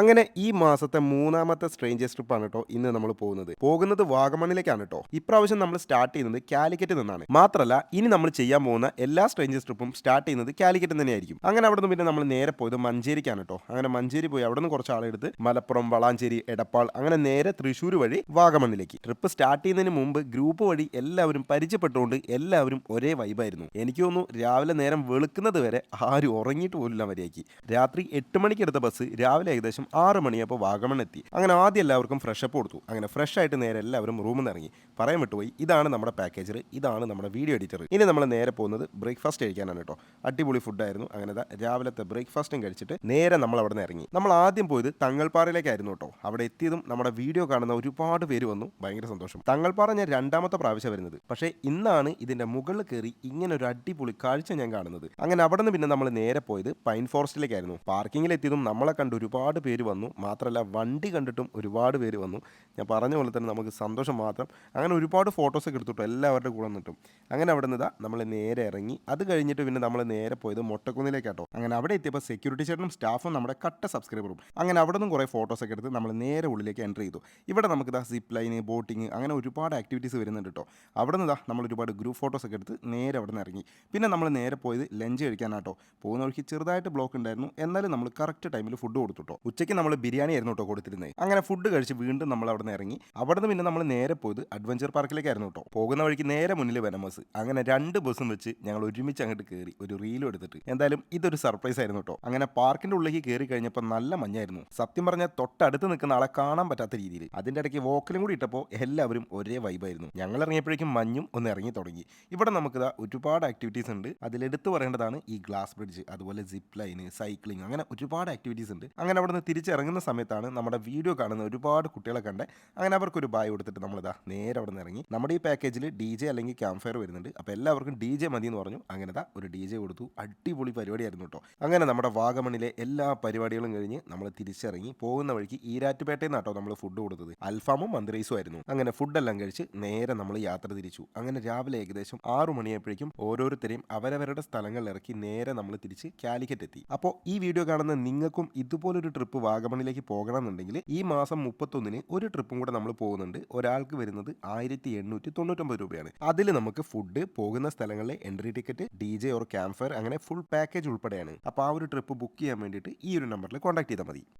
അങ്ങനെ ഈ മാസത്തെ മൂന്നാമത്തെ സ്ട്രേഞ്ചേഴ്സ് ട്രിപ്പാണ് കേട്ടോ ഇന്ന് നമ്മൾ പോകുന്നത്. പോകുന്നത് വാഗമണിലേക്കാണ് കേട്ടോ ഇപ്രാവശ്യം നമ്മൾ സ്റ്റാർട്ട് ചെയ്യുന്നത് കാലിക്കറ്റ് നിന്നാണ്. മാത്രമല്ല ഇനി നമ്മൾ ചെയ്യാൻ പോകുന്ന എല്ലാ സ്ട്രേഞ്ചേഴ്സ് ട്രിപ്പും സ്റ്റാർട്ട് ചെയ്യുന്നത് കാലിക്കറ്റ് തന്നെയായിരിക്കും. അങ്ങനെ അവിടെ നിന്ന് പിന്നെ നമ്മൾ നേരെ പോയത് മഞ്ചേരിക്കാണ് കേട്ടോ അങ്ങനെ മഞ്ചേരി പോയി അവിടെ നിന്ന് കുറച്ച് ആളെടുത്ത് മലപ്പുറം വളാഞ്ചേരി എടപ്പാൾ അങ്ങനെ നേരെ തൃശ്ശൂർ വഴി വാഗമണിലേക്ക് ട്രിപ്പ് സ്റ്റാർട്ട് ചെയ്യുന്നതിന് മുമ്പ് ഗ്രൂപ്പ് വഴി എല്ലാവരും പരിചയപ്പെട്ടുകൊണ്ട് എല്ലാവരും ഒരേ വൈബായിരുന്നു എനിക്ക് തോന്നുന്നു രാവിലെ നേരം വെളുക്കുന്നത് വരെ ആരും ഉറങ്ങിയിട്ട് പോലില്ല മര്യാദയ്ക്ക്. രാത്രി എട്ട് മണിക്ക് എടുത്ത ബസ് രാവിലെ ഏകദേശം ആറ് മണിയപ്പോൾ വാഗമൺ എത്തി. അങ്ങനെ ആദ്യം എല്ലാവർക്കും ഫ്രഷ് അപ്പ് കൊടുത്തു. അങ്ങനെ ഫ്രഷ് ആയിട്ട് നേരെ എല്ലാവരും റൂമിൽ നിന്ന് ഇറങ്ങി. പറയാൻ വിട്ടുപോയി. ഇതാണ് നമ്മുടെ പാക്കേജർ ഇതാണ് നമ്മുടെ വീഡിയോ എഡിറ്റർ ഇനി നമ്മൾ നേരെ പോകുന്നത് ബ്രേക്ക്ഫാസ്റ്റ് കഴിക്കാനാണ് കേട്ടോ. അടിപൊളി ഫുഡായിരുന്നു അങ്ങനെ രാവിലത്തെ ബ്രേക്ക്ഫാസ്റ്റും കഴിച്ചിട്ട് നേരെ നമ്മൾ അവിടെ നിന്ന് ഇറങ്ങി. നമ്മൾ ആദ്യം പോയത് തങ്ങൾപ്പാറയിലേക്കായിരുന്നു കേട്ടോ. അവിടെ എത്തിയതും നമ്മുടെ വീഡിയോ കാണുന്ന ഒരുപാട് പേര് വന്നു. ഭയങ്കര സന്തോഷം. തങ്ങൾപ്പാറ ഞാൻ രണ്ടാമത്തെ പ്രാവശ്യം വരുന്നത്. പക്ഷേ ഇന്നാണ് ഇതിന്റെ മുകളിൽ കയറി ഇങ്ങനെ ഒരു അടിപൊളി കാഴ്ച ഞാൻ കാണുന്നത്. അങ്ങനെ അവിടെ നിന്ന് പിന്നെ നമ്മൾ നേരെ പോയത് പൈൻ ഫോറസ്റ്റിലേക്കായിരുന്നു പാർക്കിങ്ങിൽ എത്തിയതും നമ്മളെ കണ്ട് ഒരുപാട് പേര് വന്നു. മാത്രമല്ല വണ്ടി കണ്ടിട്ടും ഒരുപാട് പേര് വന്നു. ഞാൻ പറഞ്ഞ പോലെ തന്നെ നമുക്ക് സന്തോഷം മാത്രം. അങ്ങനെ ഒരുപാട് ഫോട്ടോസൊക്കെ എടുത്തിട്ടു എല്ലാവരുടെ കൂടെ നിന്നിട്ടും. അങ്ങനെ അവിടെ നിന്ന് നമ്മൾ നേരെ ഇറങ്ങി. അത് കഴിഞ്ഞിട്ട് പിന്നെ നമ്മൾ നേരെ പോയത് മൊട്ടക്കുന്നിലേക്കാട്ടോ. അങ്ങനെ അവിടെ എത്തിയപ്പോൾ സെക്യൂരിറ്റി ചേട്ടനും സ്റ്റാഫും നമ്മുടെ കട്ട സബ്സ്ക്രൈബറും അങ്ങനെ അവിടെ നിന്നും കുറേ ഫോട്ടോസൊക്കെ എടുത്ത് നമ്മൾ നേരെ ഉള്ളിലേക്ക് എന്റർ ചെയ്തു. ഇവിടെ നമുക്ക് ഇതാ സിപ്പ് ലൈന് ബോട്ടിങ് അങ്ങനെ ഒരുപാട് ആക്ടിവിറ്റീസ് വരുന്നുണ്ട് കേട്ടോ അവിടെ നിന്ന് നമ്മൾ ഒരുപാട് ഗ്രൂപ്പ് ഫോട്ടോസൊക്കെ എടുത്ത് നേരെ അവിടെ നിന്ന് ഇറങ്ങി. പിന്നെ നമ്മൾ നേരെ പോയത് ലഞ്ച് കഴിക്കാനാട്ടോ. പോകുന്ന വഴിക്ക് ചെറുതായിട്ട് ബ്ലോക്ക് ഉണ്ടായിരുന്നു. എന്നാലും നമ്മൾ കറക്റ്റ് ടൈമിൽ ഫുഡ് കൊടുത്തു കേട്ടോ ഉച്ചയ്ക്ക് നമ്മൾ ബിരിയാണി ആയിരുന്നു കേട്ടോ കൊടുത്തിരുന്നത് അങ്ങനെ ഫുഡ് കഴിച്ച് വീണ്ടും നമ്മൾ അവിടെ നിന്ന് ഇറങ്ങി. അവിടെ നിന്ന് പിന്നെ നമ്മൾ നേരെ പോയത് അഡ്വഞ്ചർ പാർക്കിലേക്കായിരുന്നു കേട്ടോ. പോകുന്ന വഴിക്ക് നേരെ മുന്നിൽ വെനമസ് അങ്ങനെ രണ്ട് ബസ്സും വെച്ച് ഞങ്ങൾ ഒരുമിച്ച് അങ്ങോട്ട് കയറി ഒരു റീലും എടുത്തിട്ട്. എന്തായാലും ഇതൊരു സർപ്രൈസ് ആയിരുന്നു കേട്ടോ. അങ്ങനെ പാർക്കിന്റെ ഉള്ളിലേക്ക് കയറി കഴിഞ്ഞപ്പോൾ നല്ല മഞ്ഞായിരുന്നു. സത്യം പറഞ്ഞാൽ തൊട്ടടുത്ത് നിൽക്കുന്ന ആളെ കാണാൻ പറ്റാത്ത രീതിയിൽ അതിന്റെ ഇടയ്ക്ക് വോക്കലും കൂടി ഇട്ടപ്പോൾ എല്ലാവരും ഒരേ വൈബായിരുന്നു ഞങ്ങൾ ഇറങ്ങിയപ്പോഴേക്കും മഞ്ഞും ഒന്ന് ഇറങ്ങി തുടങ്ങി. ഇവിടെ നമുക്ക് ഒരുപാട് ആക്ടിവിറ്റീസ് ഉണ്ട്. അതിലെടുത്ത് പറയേണ്ടതാണ് ഈ ഗ്ലാസ് ബ്രിഡ്ജ് അതുപോലെ സിപ്പ് ലൈന് സൈക്ലിംഗ് അങ്ങനെ ഒരുപാട് ആക്ടിവിറ്റീസ് ഉണ്ട്. അങ്ങനെ അവിടെ നിന്ന് തിരിച്ചിറങ്ങുന്ന സമയത്താണ് നമ്മുടെ വീഡിയോ കാണുന്ന ഒരുപാട് കുട്ടികളെ കണ്ട്. അങ്ങനെ അവർക്കൊരു ബായ് കൊടുത്തിട്ട് നമ്മളിതാ നേരെ അവിടെ നിന്ന് ഇറങ്ങി. നമ്മുടെ ഈ പാക്കേജിൽ ഡി ജെ അല്ലെങ്കിൽ ക്യാമ്പ് ഫയർ വരുന്നുണ്ട്. അപ്പോൾ എല്ലാവർക്കും ഡി ജെ മതി എന്ന് പറഞ്ഞു. അങ്ങനെ ദാ ഒരു ഡി ജെ കൊടുത്തു. അടിപൊളി പരിപാടിയായിരുന്നു കേട്ടോ അങ്ങനെ നമ്മുടെ വാഗമണിലെ എല്ലാ പരിപാടികളും കഴിഞ്ഞ് നമ്മൾ തിരിച്ചിറങ്ങി പോകുന്ന വഴിക്ക് ഈരാറ്റുപേട്ടയിൽ നിന്നാട്ടോ നമ്മൾ ഫുഡ് കൊടുത്തത്. അൽഫാമും മന്ത്രീസും ആയിരുന്നു. അങ്ങനെ ഫുഡെല്ലാം കഴിച്ച് നേരെ നമ്മൾ യാത്ര തിരിച്ചു. അങ്ങനെ രാവിലെ ഏകദേശം ആറു മണിയായപ്പോഴേക്കും ഓരോരുത്തരെയും അവരവരുടെ സ്ഥലങ്ങളിൽ ഇറക്കി നേരെ നമ്മൾ തിരിച്ച് കാലിക്കറ്റ് എത്തി. അപ്പോൾ ഈ വീഡിയോ കാണുന്ന നിങ്ങൾക്കും ഇതുപോലൊരു ട്രിപ്പ് വാഗമണിലേക്ക് പോകണമെന്നുണ്ടെങ്കിൽ ഈ മാസം മുപ്പത്തൊന്നിന് ഒരു ട്രിപ്പും കൂടെ നമ്മൾ പോകുന്നുണ്ട്. ഒരാൾക്ക് വരുന്നത് ആയിരത്തി എണ്ണൂറ്റി തൊണ്ണൂറ്റൊമ്പത് രൂപയാണ്. അതിൽ നമുക്ക് ഫുഡ് പോകുന്ന സ്ഥലങ്ങളിലെ entry ticket D J or camp അങ്ങനെ ഫുൾ പാക്കേജ് ഉൾപ്പെടെയാണ്. അപ്പോൾ ആ ഒരു ട്രിപ്പ് ബുക്ക് ചെയ്യാൻ വേണ്ടിയിട്ട് ഈ ഒരു നമ്പറിൽ കോൺടാക്ട് ചെയ്താൽ മതി.